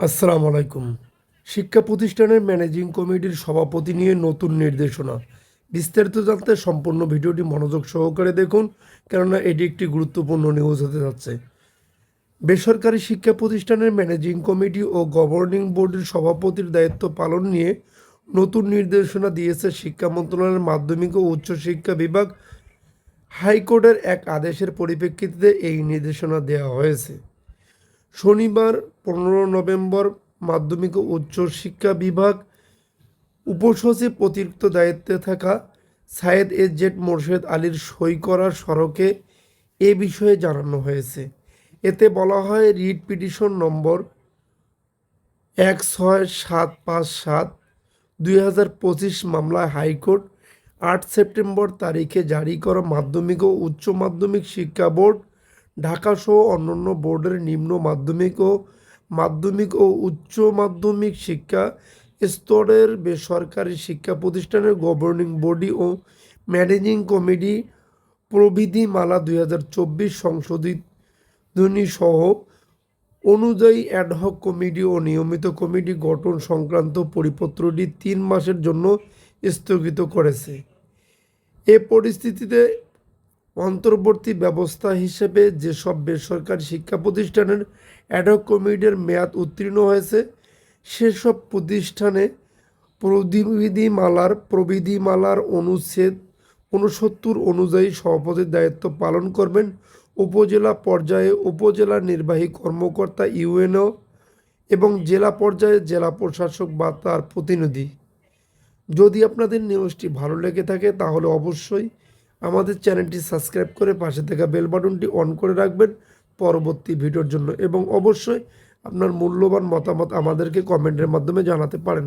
আসসালামু আলাইকুম। শিক্ষা প্রতিষ্ঠানের ম্যানেজিং কমিটির সভাপতি নিয়ে নতুন নির্দেশনা। বিস্তারিত জানতে সম্পূর্ণ ভিডিওটি মনোযোগ সহকারে দেখুন, কেননা এটি একটি গুরুত্বপূর্ণ নিউজ হতে যাচ্ছে। বেসরকারি শিক্ষা প্রতিষ্ঠানের ম্যানেজিং কমিটি ও গভর্নিং বোর্ডের সভাপতির দায়িত্ব পালন নিয়ে নতুন নির্দেশনা দিয়েছে শিক্ষা মন্ত্রণালয়ের মাধ্যমিক ও উচ্চশিক্ষা বিভাগ। হাইকোর্টের এক আদেশের পরিপ্রেক্ষিতে এই নির্দেশনা দেওয়া হয়েছে। শনিবার, পনেরো নভেম্বর মাধ্যমিক উচ্চ শিক্ষা বিভাগ। উপসচিব অতিরিক্ত দায়িত্বে থাকা সায়েদ এ জেড মোর্শেদ আলীর সই করা সড়কে এ বিষয়ে জানানো হয়েছে। এতে বলা হয়, রিট পিটিশন নম্বর এক ছয় সাত পাঁচ সাত, দুই হাজার পঁচিশ মামলায় হাইকোর্ট, আট সেপ্টেম্বর তারিখে জারি করা মাধ্যমিক ও উচ্চ মাধ্যমিক শিক্ষা বোর্ড ঢাকাসহ অন্যান্য বোর্ডের নিম্ন মাধ্যমিক ও মাধ্যমিক ও উচ্চ মাধ্যমিক শিক্ষা স্তরের বেসরকারি শিক্ষা প্রতিষ্ঠানের গভর্নিং বডি ও ম্যানেজিং কমিটি প্রভৃতি মালা দুই হাজার চব্বিশ সহ অনুযায়ী অ্যাডহক কমিটি ও নিয়মিত কমিটি গঠন সংক্রান্ত পরিপত্রটি তিন মাসের জন্য স্থগিত করেছে। এ পরিস্থিতিতে অন্তর্বর্তী ব্যবস্থা হিসেবে যেসব বেসরকারি শিক্ষা প্রতিষ্ঠানের অ্যাডক কমিটির মেয়াদ উত্তীর্ণ হয়েছে, সেসব প্রতিষ্ঠানে প্রবিধিমালার প্রবিধিমালার অনুচ্ছেদ ঊনসত্তর অনুযায়ী সভাপতির দায়িত্ব পালন করবেন উপজেলা পর্যায়ে উপজেলা নির্বাহী কর্মকর্তা ইউএনও এবং জেলা পর্যায়ে জেলা প্রশাসক বা তার প্রতিনিধি। যদি আপনাদের নিউজটি ভালো লেগে থাকে তাহলে অবশ্যই আমাদের চ্যানেলটি সাবস্ক্রাইব করে পাশে থাকা বেল বাটনটি অন করে রাখবেন পরবর্তী ভিডিওর জন্য এবং অবশ্যই আপনার মূল্যবান মতামত আমাদেরকে কমেন্টের মাধ্যমে জানাতে পারেন।